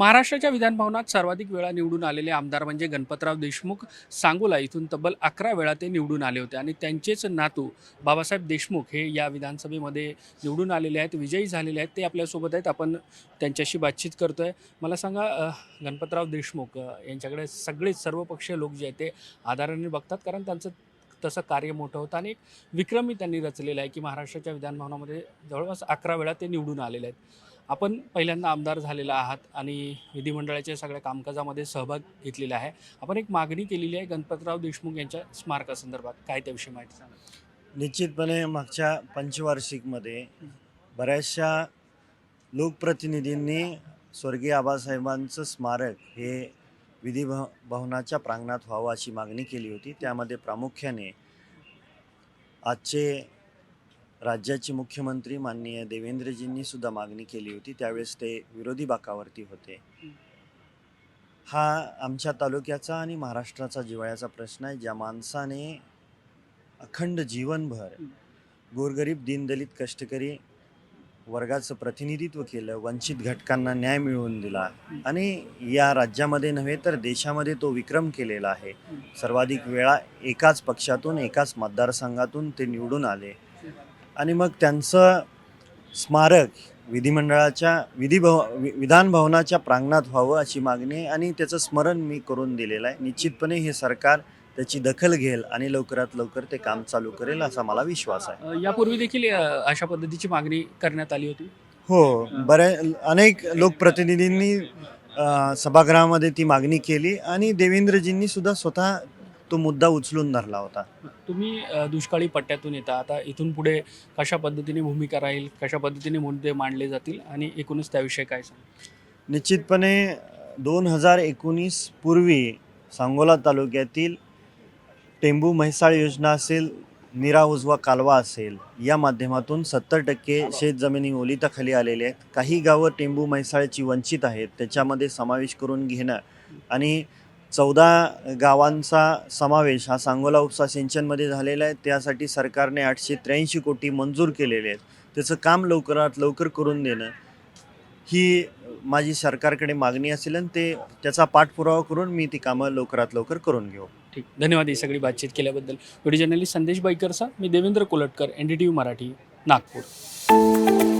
महाराष्ट्राच्या विधानभवनात सर्वाधिक वेळा निवडून आलेले आमदार म्हणजे गणपतराव देशमुख सांगोला इथून तब्बल अकरा वेळा ते निवडून आले होते. आणि त्यांचेच नातू बाबासाहेब देशमुख हे या विधानसभेमध्ये निवडून आलेले आहेत विजयी झालेले आहेत. ते आपल्यासोबत आहेत. आपण त्यांच्याशी बातचीत करतो आहे मला सांगा गणपतराव देशमुख यांच्याकडे सगळेच सर्वपक्षीय लोक जे आहेत ते आदराने बघतात. कारण त्यांचं तसं कार्य मोठं होतं. आणि एक विक्रमी त्यांनी रचलेलं आहे की महाराष्ट्राच्या विधानभवनामध्ये जवळपास अकरा वेळा ते निवडून आलेले आहेत. आपण पहिल्यांदा आमदार झालेला आहात आणि विधिमंडळाच्या सगळ्या कामकाजामध्ये सहभाग घेतलेला आहे. आपण एक मागणी केलेली आहे गणपतराव देशमुख यांच्या स्मारकासंदर्भात. काय त्याविषयी माहिती सांगा निश्चितपणे मागच्या पंचवार्षिकमध्ये बऱ्याचशा लोकप्रतिनिधींनी स्वर्गीय आबासाहेबांचं स्मारक हे विधी भव भवनाच्या प्रांगणात व्हावं अशी मागणी केली होती. त्यामध्ये प्रामुख्याने आजचे राज्याचे मुख्यमंत्री माननीय देवेंद्रजींनी सुद्धा मागणी केली होती. त्यावेळेस ते विरोधी बाकावरती होते. हा आमच्या तालुक्याचा आणि महाराष्ट्राचा जिव्हाळ्याचा प्रश्न आहे. ज्या माणसाने अखंड जीवनभर गोरगरीब दीनदलित कष्टकरी वर्गाचं प्रतिनिधित्व केलं वंचित घटकांना न्याय मिळवून दिला आणि या राज्यामध्ये नव्हे तर देशामध्ये तो विक्रम केलेला आहे. सर्वाधिक वेळा एकाच पक्षातून एकाच मतदारसंघातून ते निवडून आले. आणि मग त्यांचं स्मारक विधिमंडळाच्या विधी भव वि- विधान भवनाच्या प्रांगणात व्हावं अशी मागणी आहे आणि त्याचं स्मरण मी करून दिलेलं आहे. निश्चितपणे हे सरकार त्याची दखल घेईल आणि लवकरात लवकर ते काम चालू करेल असा मला विश्वास आहे. यापूर्वी देखील अशा पद्धतीची मागणी करण्यात आली होती? हो बऱ्या अनेक लोकप्रतिनिधींनी सभागृहामध्ये ती मागणी केली आणि देवेंद्रजींनी सुद्धा स्वतः तो मुद्दा उचलून धरला होता. तुम्ही दुष्काळी पट्ट्यातून येता. आता इथून पुढे कशा पद्धतीने भूमिका राहील कशा पद्धतीने मुद्दे मांडले जातील आणि एकूणच त्याविषयी काय सांग निश्चितपणे दोन हजार एकोणीस पूर्वी सांगोला तालुक्यातील टेंबू म्हैसाळ योजना असेल निरा उजवा कालवा असेल या माध्यमातून सत्तर टक्के शेतजमिनी ओलिताखाली आलेले आहेत. काही गावं टेंबू म्हैसाळची वंचित आहेत त्याच्यामध्ये समावेश करून घेणं आणि चौदा गावांचा समावेश हा सांगोला उपसा सिंचनमध्ये झालेला आहे. त्यासाठी सरकारने आठशे त्र्याऐंशी कोटी मंजूर केलेले आहेत. त्याचं काम लवकरात लवकर करून देणं ही माझी सरकारकडे मागणी असेल आणि ते त्याचा पाठपुरावा करून मी ती कामं लवकरात लवकर करून घेऊ. ठीक. धन्यवाद ही सगळी बातचीत केल्याबद्दल. व्हिडिओ जर्नलिस्ट संदेश बाईकरचा मी Devendra Kolatkar N D T V Marathi Nagpur.